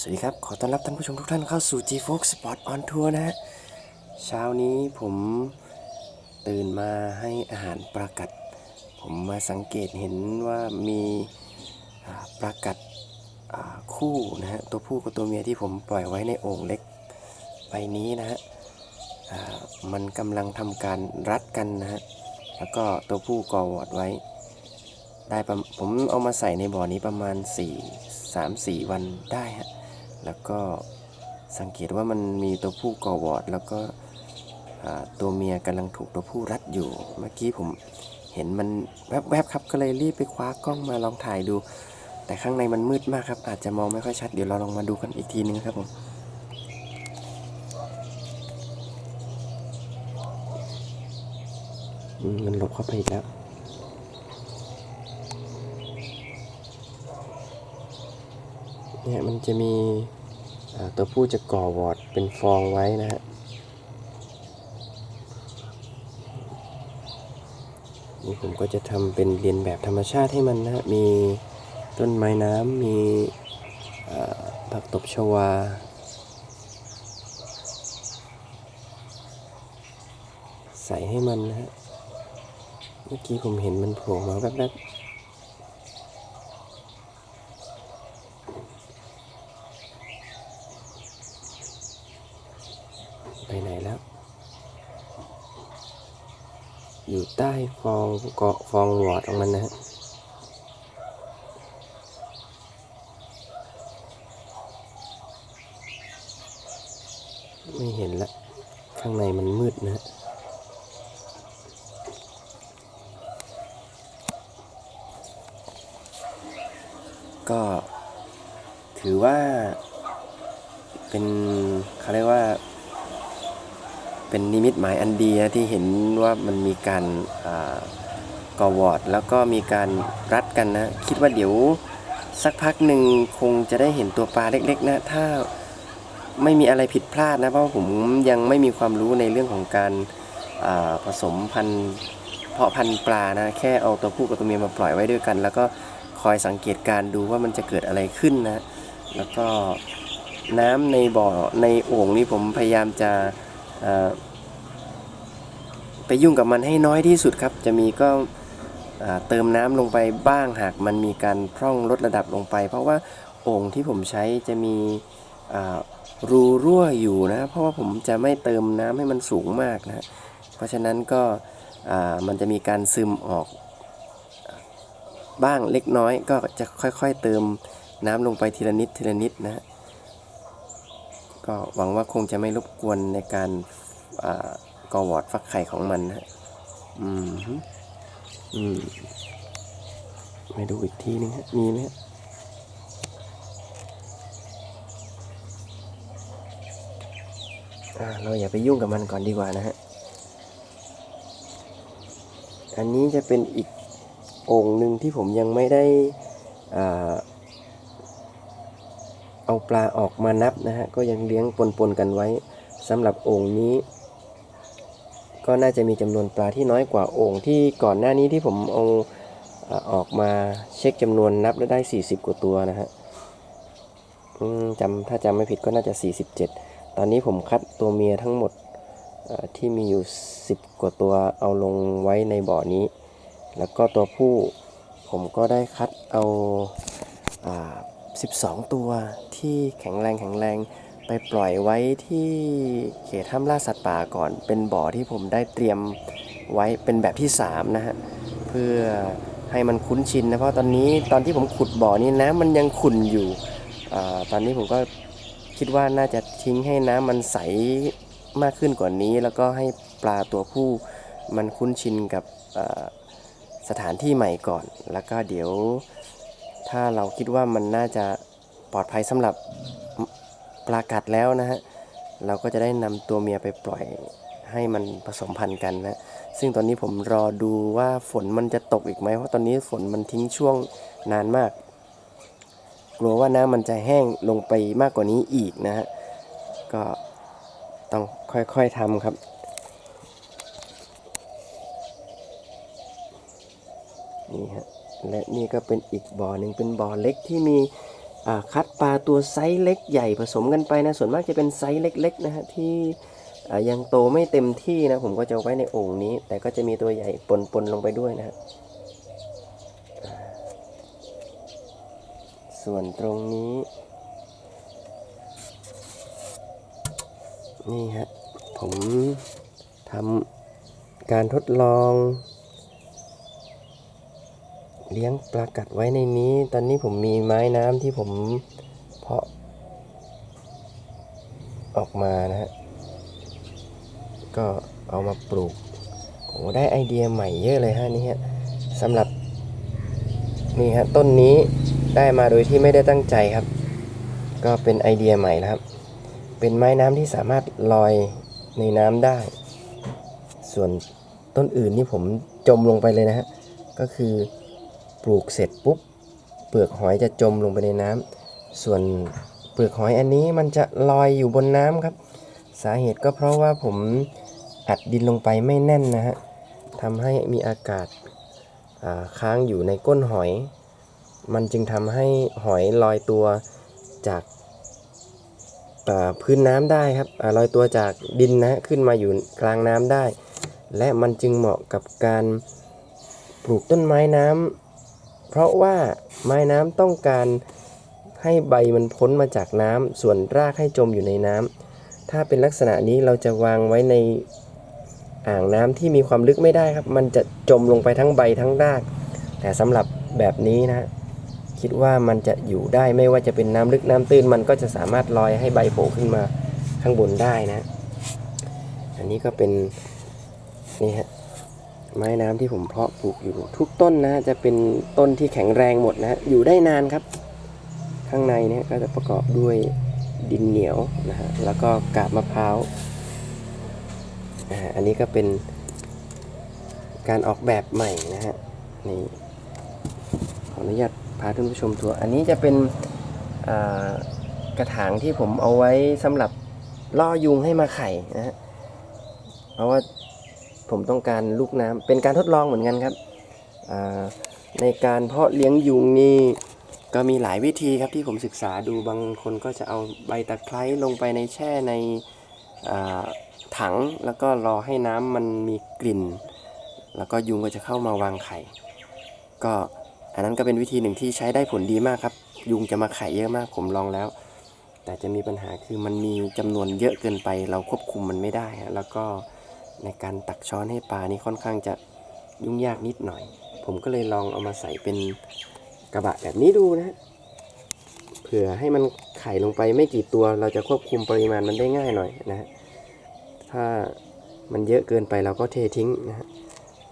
สวัสดีครับ ขอต้อนรับท่านผู้ชมทุกท่านเข้าสู่ G Fox Sport on Tour นะฮะ เช้านี้ผมตื่นมาให้อาหารปลากัด ผมมาสังเกตเห็นว่ามีปลากัดคู่นะฮะ ตัวผู้กับตัวเมียที่ผมปล่อยไว้ในโอ่งเล็กใบนี้นะฮะ มันกำลังทำการรัดกันนะฮะ แล้วก็ตัวผู้กอวอดไว้ ได้ผมเอามาใส่ในบ่อนี้ประมาณ 4 3 4 วันได้ฮะ แล้วก็สังเกตว่ามันมีตัวผู้ก่อวอร์ด แล้วก็ตัวเมียกำลังถูกตัวผู้รัดอยู่ เมื่อกี้ผมเห็นมันแวบๆครับ ก็เลยรีบไปคว้ากล้องมาลองถ่ายดู แต่ข้างในมันมืดมากครับ อาจจะมองไม่ค่อยชัด เดี๋ยวเราลองมาดูกันอีกทีนึงครับผมมมันหลบเข้าไปอีกแล้ว เนี่ยมันจะมีตัวผู้จะก่อวอร์ดเป็นฟองไว้นะฮะนี่ผมก็จะทำเป็นเรียนแบบธรรมชาติให้มันนะ มีต้นไม้น้ำมีผักตบชวา ใส่ให้มันนะฮะ เมื่อกี้ผมเห็นมันโผล่มาแวบๆ ไปไหนแล้ว อยู่ใต้ฟ องเกาะฟองวอดของมันนะฮะไม่เห็นละข้างในมันมืดนะฮะก็ถือว่าเป็นเขาเรียกว่า เป็นนิมิตหมายอันดีนะที่เห็นว่ามันมีการอ่ากอวอดแล้วก็มีการรัดกันนะ คิดว่าเดี๋ยวสักพักหนึ่งคงจะได้เห็นตัวปลาเล็กๆนะ ถ้าไม่มีอะไรผิดพลาดนะ เพราะผมยังไม่มีความรู้ในเรื่องของการผสมพันธุ์เพาะพันธุ์ปลานะ แค่เอาตัวผู้กับตัวเมียมาปล่อยไว้ด้วยกัน แล้วก็คอยสังเกตการดูว่ามันจะเกิดอะไรขึ้นนะ แล้วก็น้ำในบ่อในโอ่งนี่ผมพยายามจะ ไปยุ่งกับมันให้น้อยที่สุดครับ จะมีก็เติมน้ำลงไปบ้างหากมันมีการพร่องลดระดับลงไป เพราะว่าโอ่งที่ผมใช้จะมีรูรั่วอยู่นะ เพราะว่าผมจะไม่เติมน้ำให้มันสูงมากนะ เพราะฉะนั้นก็มันจะมีการซึมออกบ้างเล็กน้อยก็จะค่อยๆเติมน้ำลงไปทีละนิดทีละนิดนะ ก็หวังว่าคงจะไม่รบกวนในการกอวอดฟักไข่ของมันนะฮะอืมอืมไปดูอีกทีนึงฮะ มีไหมฮะเราอย่าไปยุ่งกับมันก่อนดีกว่านะฮะ อันนี้จะเป็นอีกองหนึ่งที่ผมยังไม่ได้อ่า เอาปลาออกมานับนะฮะก็ยังเลี้ยงปนๆกันไว้สำหรับโอ่งนี้ ก็น่าจะมีจำนวนปลาที่น้อยกว่าโอ่งที่ก่อนหน้านี้ที่ผมเอาออกมาเช็คจำนวนนับแล้วได้ 40 กว่าตัวนะฮะจำถ้าจำไม่ผิดก็น่าจะ 47 ตอนนี้ผมคัดตัวเมียทั้งหมดที่มีอยู่ 10 กว่าตัวเอาลงไว้ในบ่อนี้ แล้วก็ตัวผู้ผมก็ได้คัดเอาอา 12 ตัวที่แข็งแรงแข็งแรง ไปปล่อยไว้ที่เขตห้ามล่าสัตว์ป่าก่อน เป็นบ่อที่ผมได้เตรียมไว้เป็นแบบที่ 3 นะฮะ เพื่อให้มันคุ้นชินนะ เพราะตอนนี้ตอนที่ผมขุดบ่อนี้น้ำมันยังขุ่นอยู่อตอนนี้ผมก็คิดว่าน่าจะทิ้งให้น้ำมันใสมากขึ้นกว่านี้ แล้วก็ให้ปลาตัวผู้มันคุ้นชินกับสถานที่ใหม่ก่อน แล้วก็เดี๋ยว ถ้าเราคิดว่ามันน่าจะปลอดภัยสำหรับปลากัดแล้วนะฮะเราก็จะได้นำตัวเมียไปปล่อยให้มันผสมพันธุ์กันนะซึ่งตอนนี้ผมรอดูว่าฝนมันจะตกอีกไหมเพราะตอนนี้ฝนมันทิ้งช่วงนานมาก กลัวว่าน้ำมันจะแห้งลงไปมากกว่านี้อีกนะฮะก็ต้องค่อยๆทำครับนี่ฮะ และนี่ก็เป็นอีกบ่อหนึ่งเป็นบ่อเล็กที่มีคัดปลาตัวไซส์เล็กใหญ่ผสมกันไปนะส่วนมากจะเป็นไซส์เล็กๆนะฮะที่ยังโตไม่เต็มที่นะผมก็จะไว้ในโอ่งนี้ แต่ก็จะมีตัวใหญ่ปนๆลงไปด้วยนะฮะส่วนตรงนี้ นี่ฮะผมทำการทดลอง เลี้ยงปลากัดไว้ในนี้ ตอนนี้ผมมีไม้น้ำที่ผมเพาะ ออกมานะฮะ ก็เอามาปลูกโอ้ได้ไอเดียใหม่เยอะเลยฮะนี่ฮะสำหรับนี่ฮะต้นนี้ได้มาโดยที่ไม่ได้ตั้งใจครับ ก็เป็นไอเดียใหม่แล้วครับ เป็นไม้น้ำที่สามารถลอยในน้ำได้ ส่วนต้นอื่นนี่ผมจมลงไปเลยนะฮะ ก็คือ ปลูกเสร็จปุ๊บเปลือกหอยจะจมลงไปในน้ำส่วนเปลือกหอยอันนี้มันจะลอยอยู่บนน้ำครับ สาเหตุก็เพราะว่าผมอัดดินลงไปไม่แน่นนะฮะทำให้มีอากาศาค้างอยู่ในก้นหอย มันจึงทำให้หอยลอยตัวจากาพื้นน้ำได้ครับอลอยตัวจากดินนะฮะขึ้นมาอยู่กลางน้ำได้ และมันจึงเหมาะกับการปลูกต้นไม้น้ำ เพราะว่าไม้น้ำต้องการให้ใบมันพ้นมาจากน้ำส่วนรากให้จมอยู่ในน้ำถ้าเป็นลักษณะนี้เราจะวางไว้ในอ่างน้ำที่มีความลึกไม่ได้ครับ มันจะจมลงไปทั้งใบทั้งราก แต่สำหรับแบบนี้นะ คิดว่ามันจะอยู่ได้ไม่ว่าจะเป็นน้ำลึกน้ำตื้น มันก็จะสามารถลอยให้ใบโผล่ขึ้นมาข้างบนได้นะ อันนี้ก็เป็นนี่ฮะ ไม้น้ำที่ผมเพาะปลูกอยู่ทุกต้นนะจะเป็นต้นที่แข็งแรงหมดนะอยู่ได้นานครับ ข้างในเนี่ยก็จะประกอบด้วยดินเหนียวนะฮะแล้วก็กาบมะพร้าวอันนี้ก็เป็นการออกแบบใหม่นะฮะนี่ขออนุญาตพาท่านผู้ชมทัวร์อันนี้จะเป็นกระถางที่ผมเอาไว้สำหรับล่อยุงให้มาไข่นะฮะเพราะว่า ผมต้องการลูกน้ำเป็นการทดลองเหมือนกันครับ ในการเพาะเลี้ยงยุงนี่ก็มีหลายวิธีครับที่ผมศึกษาดูบางคนก็จะเอาใบตะไคร้ลงไปในแช่ในถังแล้วก็รอให้น้ำมันมีกลิ่น แล้วก็ยุงก็จะเข้ามาวางไข่ ก็อันนั้นก็เป็นวิธีหนึ่งที่ใช้ได้ผลดีมากครับ ยุงจะมาไข่เยอะมากผมลองแล้ว แต่จะมีปัญหาคือมันมีจำนวนเยอะเกินไป เราควบคุมมันไม่ได้แล้วก็ ในการตักช้อนให้ปลานี่ค่อนข้างจะยุ่งยากนิดหน่อย ผมก็เลยลองเอามาใส่เป็นกระบะแบบนี้ดูนะเผื่อให้มันไข่ลงไปไม่กี่ตัวเราจะควบคุมปริมาณมันได้ง่ายหน่อยนะฮะถ้ามันเยอะเกินไปเราก็เททิ้งนะฮะ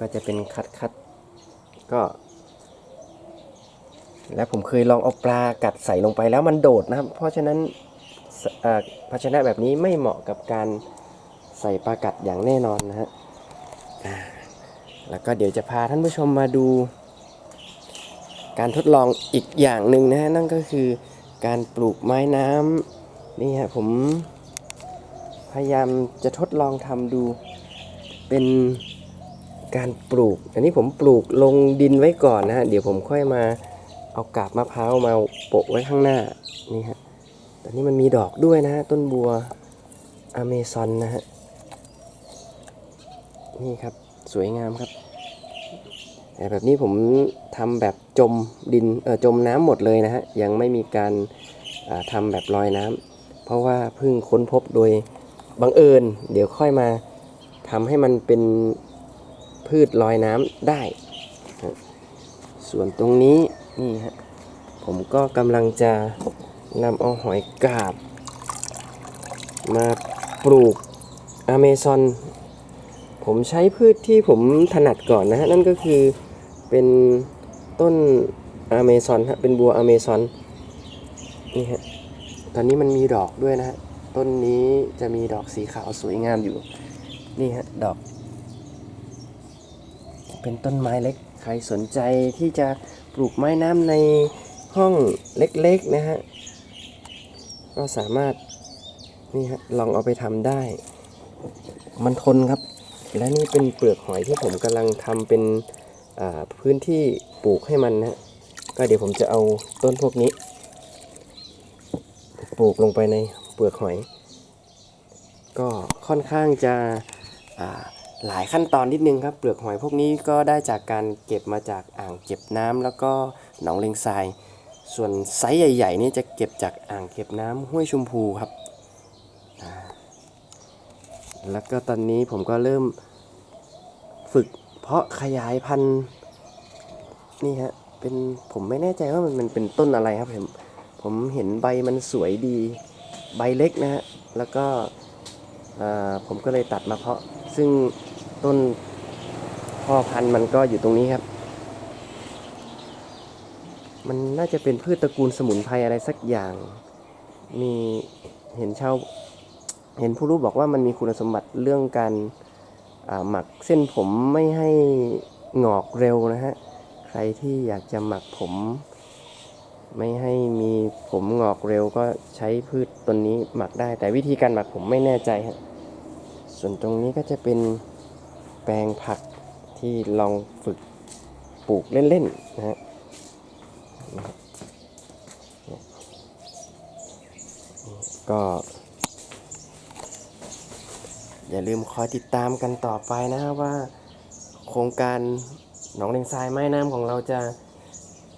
ก็จะเป็นคัดคัดๆก็ และผมเคยลองเอาปลากัดใส่ลงไปแล้วมันโดดนะครับ เพราะฉะนั้นภาชนะแบบนี้ไม่เหมาะกับการ ใส่ปลากัดอย่างแน่นอนนะฮะแล้วก็เดี๋ยวจะพาท่านผู้ชมมาดู การทดลองอีกอย่างหนึ่งนะฮะนั่นก็คือการปลูกไม้น้ำนี่ฮะผมพยายามจะทดลองทำดูเป็นการปลูก อันนี้ผมปลูกลงดินไว้ก่อนนะฮะเดี๋ยวผมค่อยมาเอากาบมะพร้าวมาโปะไว้ข้างหน้านี่ฮะตอนนี้มันมีดอกด้วยนะฮะต้นบัวอเมซอนนะฮะ นี่ครับสวยงามครับแต่แบบนี้ผมทำแบบจมดินเออจมน้ำหมดเลยนะฮะยังไม่มีการาทำแบบลอยน้ำเพราะว่าเพิ่งค้นพบโดยบังเอิญ เดี๋ยวค่อยมาทำให้มันเป็นพืชลอยน้ำได้ ส่วนตรงนี้นี่ฮะผมก็กำลังจะนำเอาหอยกาบ มาปลูกอเมซอน ผมใช้พืชที่ผมถนัดก่อนนะฮะ นั่นก็คือเป็นต้นอเมซอนฮะ เป็นบัวอเมซอนนี่ฮะ ตอนนี้มันมีดอกด้วยนะฮะ ต้นนี้จะมีดอกสีขาวสวยงามอยู่ นี่ฮะ ดอก เป็นต้นไม้เล็ก ใครสนใจที่จะปลูกไม้น้ำในห้องเล็กๆนะฮะ ก็สามารถนี่ฮะ ลองเอาไปทำได้ มันทนครับ และนี่เป็นเปลือกหอยที่ผมกำลังทำเป็นพื้นที่ปลูกให้มันนะก็เดี๋ยวผมจะเอาต้นพวกนี้ ปลูกลงไปในเปลือกหอย ก็ค่อนข้างจะหลายขั้นตอนนิดนึงครับ เปลือกหอยพวกนี้ก็ได้จากการเก็บมาจากอ่างเก็บน้ำแล้วก็หนองเลงทราย ส่วนไซส์ใหญ่ ๆ นี่จะเก็บจากอ่างเก็บน้ำห้วยชุมพูครับ แล้วก็ตอนนี้ผมก็เริ่มฝึกเพาะขยายพันธุ์นี่ฮะเป็นผมไม่แน่ใจว่ามันมันเป็นต้นอะไรครับผมผมเห็นใบมันสวยดีใบเล็กนะฮะแล้วก็ผมก็เลยตัดมาเพาะ ซึ่งต้นพ่อพันธุ์มันก็อยู่ตรงนี้ครับ มันน่าจะเป็นพืชตระกูลสมุนไพรอะไรสักอย่าง มีเห็นชาว เห็นผู้รู้บอกว่ามันมีคุณสมบัติเรื่องการหมักเส้นผมไม่ให้งอกเร็วนะฮะ ใครที่อยากจะหมักผม ไม่ให้มีผมงอกเร็วก็ใช้พืชต้นนี้หมักได้ แต่วิธีการหมักผมไม่แน่ใจฮะ ส่วนตรงนี้ก็จะเป็นแปลงผักที่ลองฝึกปลูกเล่นๆนะฮะก็ อย่าลืมคอยติดตามกันต่อไปนะว่าโครงการหนองเลงทรายไม้น้ำของเราจะ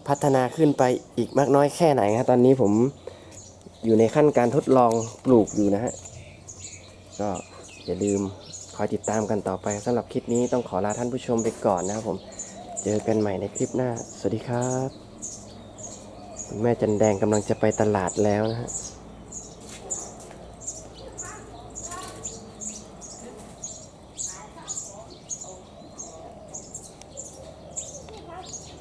พัฒนาขึ้นไปอีกมากน้อยแค่ไหนครับตอนนี้ผมอยู่ในขั้นการทดลองปลูกอยู่นะฮะก็อย่าลืมคอยติดตามกันต่อไปสำหรับคลิปนี้ต้องขอลาท่านผู้ชมไปก่อนนะครับผมเจอกันใหม่ในคลิปหน้า สวัสดีครับ คุณแม่จันแดงกำลังจะไปตลาดแล้วนะฮะ